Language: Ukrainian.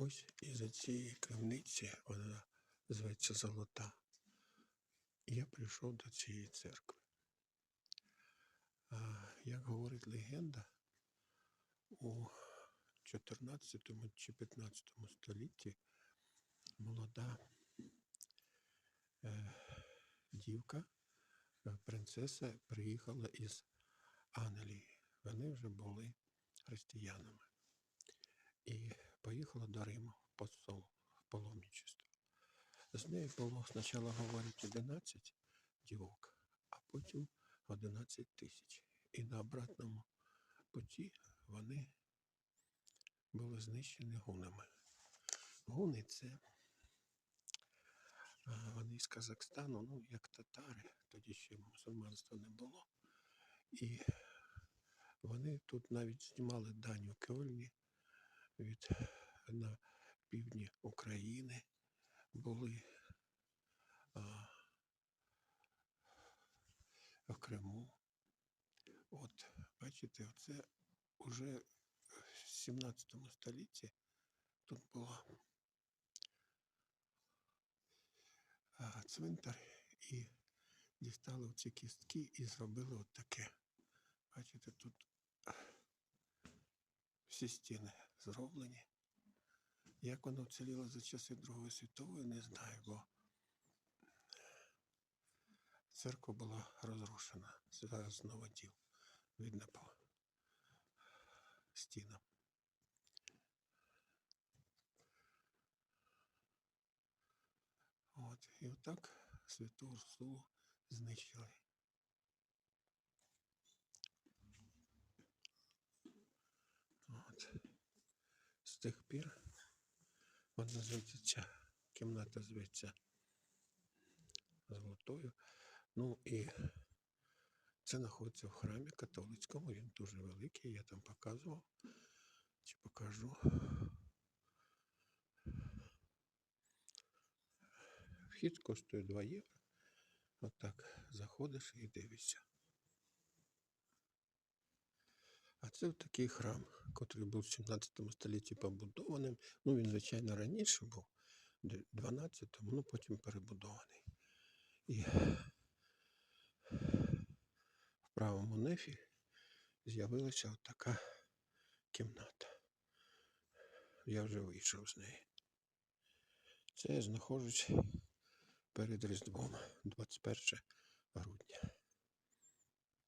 ось із цієї крамниці, вона зветься Золота. Я прийшов до цієї церкви. Як говорить легенда, у 14 чи 15 столітті молода е, дівка, е, принцеса приїхала із Англії. Вони вже були християнами. І поїхала до Риму в посол, в паломничество. З нею було спочатку говорять 11 дівок, а потім 11 тисяч. І на обратному путі вони були знищені гунами. Гуни це вони з Казахстану, ну як татари, тоді ще мусульманства не було. І вони тут навіть знімали дань у Кьольні від на півдні України були а, в Криму. От, бачите, оце уже в 17 столітті тут була цвинтар і дістали ці кістки і зробили от таке. Бачите, тут всі стіни зроблені. Як воно вціліло за часи Другої світової, не знаю, бо церква була розрушена. Зараз знову діл. Видно по стінам. От, і отак святу Урсулу знищили. От. З тих пір вона зветься, кімната зветься золотою. Ну і це знаходиться в храмі католицькому, він дуже великий, я там показував. Чи покажу. Вхід коштує 2 євро. Отак заходиш і дивишся. А це такий храм, який був в 17 столітті побудованим. Ну, він, звичайно, раніше був, в 12-му, ну потім перебудований. І в правому нефі з'явилася така кімната. Я вже вийшов з неї. Це я знаходжусь перед Різдвом 21 грудня.